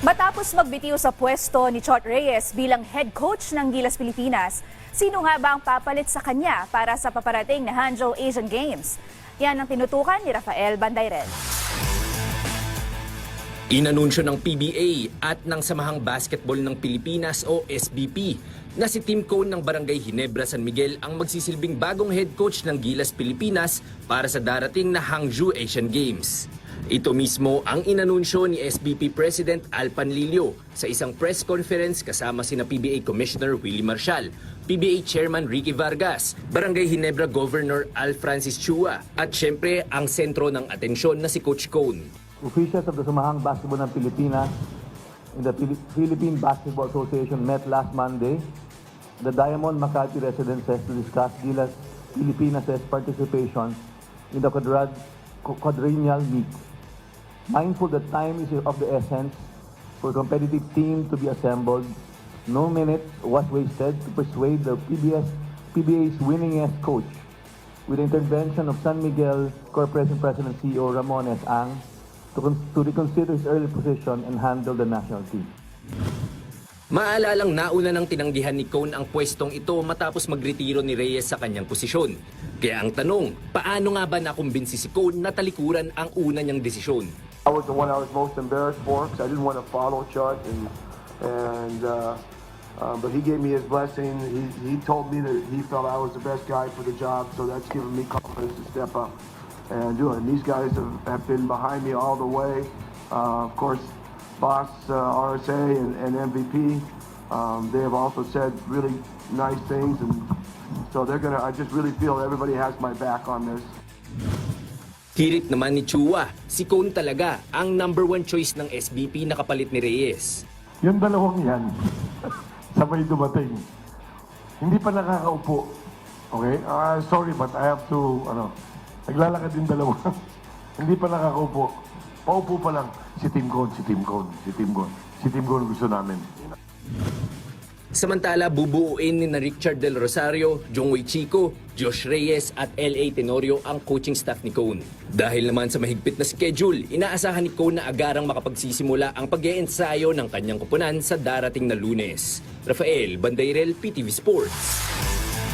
Matapos magbitiw sa pwesto ni Chot Reyes bilang head coach ng Gilas Pilipinas, sino nga ba ang papalit sa kanya para sa paparating na Hangzhou Asian Games? Yan ang tinutukan ni Rafael Bandairen. Inanunsyo ng PBA at ng Samahang Basketball ng Pilipinas o SBP na si Tim Cone ng Barangay Ginebra San Miguel ang magsisilbing bagong head coach ng Gilas Pilipinas para sa darating na Hangzhou Asian Games. Ito mismo ang inanunsyo ni SBP President Al Panlilio sa isang press conference kasama sina PBA Commissioner Willie Marshall, PBA Chairman Ricky Vargas, Barangay Ginebra Governor Al Francis Chua at syempre ang sentro ng atensyon na si Coach Cone. Officials of the Samahang Basketball ng Pilipinas and the Phili- Philippine Basketball Association met last Monday the Diamond Makati residences to discuss Gilas Pilipinas' participation in the quadrennial meet. Mindful that time is of the essence for competitive team to be assembled, no minute was wasted to persuade the PBS, PBA's winningest coach with the intervention of San Miguel Corporation President CEO Ramon S. Ang to, to reconsider his early position and handle the national team. Maalalang nauna nang tinanggihan ni Cone ang pwestong ito matapos magretiro ni Reyes sa kanyang posisyon. Kaya ang tanong, paano nga ba nakumbinsi si Cone na talikuran ang una niyang desisyon? I was the one I was most embarrassed for because I didn't want to follow Chud, and and uh, uh, but he gave me his blessing. He he told me that he felt I was the best guy for the job, so that's given me confidence to step up and do it. And these guys have, have been behind me all the way. Uh, of course, Boss uh, RSA and, and MVP. Um, they have also said really nice things, and so they're gonna. I just really feel everybody has my back on this. Hirit naman ni Chua, si Cone talaga ang number one choice ng SBP na kapalit ni Reyes. Yung dalawang yan, sabay dumating. Hindi pa nakakaupo. Okay? Ah, sorry, but I have to, ano, naglalakad yung dalawa. Hindi pa nakakaupo. Paupo pa lang. Si Tim Cone, si Tim Cone, si Tim Cone. Si Tim Cone gusto namin. Samantala, bubuuin ni na Richard Del Rosario, Jongwei Chico, Josh Reyes at L.A. Tenorio ang coaching staff ni Cone. Dahil naman sa mahigpit na schedule, inaasahan ni Cone na agarang makapagsisimula ang pag ensayo ng kanyang kupunan sa darating na lunes. Rafael Bandairel, PTV Sports.